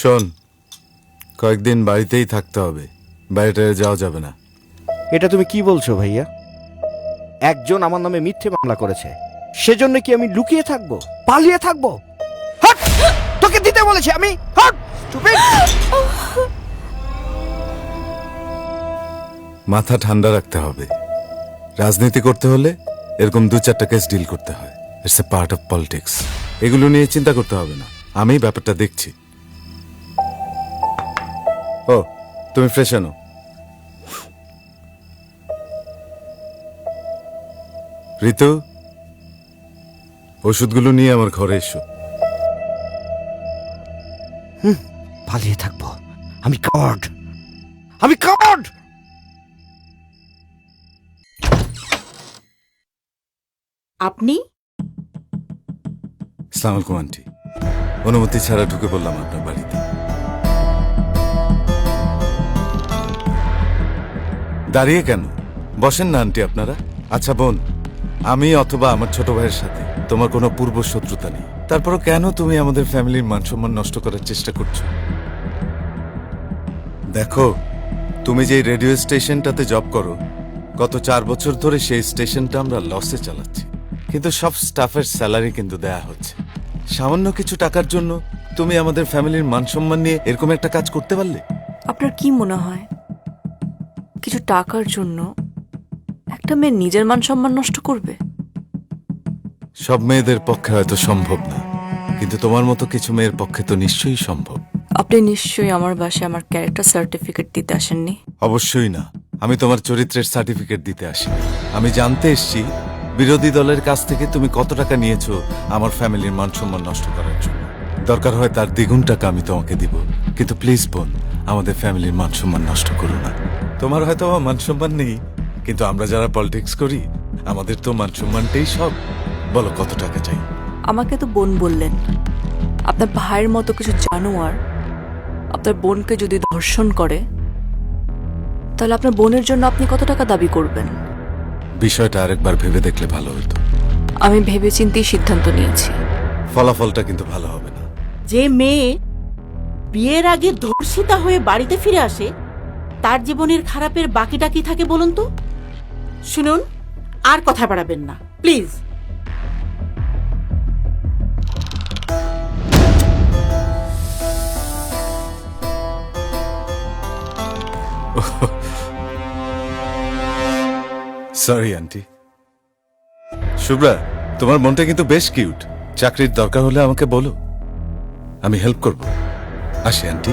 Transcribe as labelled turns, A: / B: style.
A: শোন কয়েকদিন বাড়িতেই থাকতে হবে। বাইরে যাওয়া যাবে না।
B: এটা তুমি কি বলছো ভাইয়া? একজন আমার নামে মিথ্যে মামলা করেছে। সেজন্য কি আমি লুকিয়ে থাকব? পালিয়ে থাকব? হট! তোকে দিতে বলেছি আমি! হট! stupid!
A: মাথা ঠান্ডা রাখতে হবে। রাজনীতি করতে হলে এরকম দু চারটা কেস ডিল করতে হয়। It's a part of politics এগুলো নিয়ে চিন্তা করতে হবে না। আমি ব্যাপারটা দেখছি। ও তুমি ফ্রেশ আনো। ঋতু ওষুধগুলো নিয়ে আমার ঘরে এসো।
B: পালিয়ে থাকব। আমি কার্ড আমি কার্ড
C: আপনি?
A: সালাম আলাইকুম আন্টি। অনুমতি ছাড়া ঢুকে পড়লাম আপনার বাড়িতে দাঁড়িয়ে কেন? বসেন না, আন্টি আপনারা। আচ্ছা বোন, আমি অথবা আমার ছোট ভাইয়ের সাথে তোমার কোনো পূর্ব শত্রুতা নেই। তারপরও কেন তুমি আমাদের ফ্যামিলির মান সম্মান নষ্ট করার চেষ্টা করছ? দেখো, তুমি যে রেডিও স্টেশনটাতে জব করো, গত চার বছর ধরে সেই স্টেশনটা আমরা লসে চালাচ্ছি। কিন্তু সব স্টাফের স্যালারি কিন্তু দেয়া হচ্ছে। সামান্য কিছু টাকার জন্য তুমি আমাদের ফ্যামিলির মান সম্মান নিয়ে এরকম একটা কাজ করতে পারলে?
D: আপনার কি মনে হয়? কিছু টাকার জন্য একটা মেয়ে নিজের মান সম্মান নষ্ট করবে?
A: সব মেয়েদের পক্ষে হয়তো সম্ভব না কিন্তু তোমার মতো কিছু মেয়ের পক্ষে তো নিশ্চয়ই সম্ভব।
D: আপনি নিশ্চয়ই আমার বাসায় আমার ক্যারেক্টার সার্টিফিকেট দিতে আসেননি?
A: অবশ্যই না। আমি তোমার চরিত্রের সার্টিফিকেট দিতে আসি আমি জানতে এসেছি বিরোধী দলের কাছ থেকে তুমি কত টাকা নিয়েছো আমার ফ্যামিলির মান সম্মান নষ্ট করার জন্য। দরকার হয় তার দ্বিগুণ টাকা আমি তোমাকে দিব। কিন্তু প্লিজ বোন আমাদের ফ্যামিলির মান সম্মান নষ্ট করো না। তোমার হয়তো মান সম্মান নেই কিন্তু আমরা যারা পলিটিক্স করি আমাদের তো মান সম্মানটাই সব। বলো কত টাকা চাই?
D: আমাকে তো বোন বললেন। আপনার ভাইয়ের মতো কিছু জানোয়ার আপনার বোনকে যদি ধর্ষণ করে তাহলে আপনার বোনের জন্য আপনি কত টাকা দাবি করবেন?
A: বিষয়টা আরেকবার ভেবে দেখলে ভালো হতো।
D: আমি ভেবে চিন্তেই সিদ্ধান্ত নিয়েছি।
A: ফলাফলটা কিন্তু ভালো হবে না।
C: যে মেয়ে বিয়ের আগে ধর্ষিতা হয়ে বাড়িতে ফিরে আসে, তার জীবনের খারাপের বাকিটা কি থাকে বলুন তো? শুনুন, আর কথা বাড়াবেন না, প্লিজ।
A: সরি আন্টি শুভ্রা তোমার মনটা কিন্তু বেশ কিউট চাকরির দরকার হলে আমাকে বলো। আমি হেল্প করব। আসি আন্টি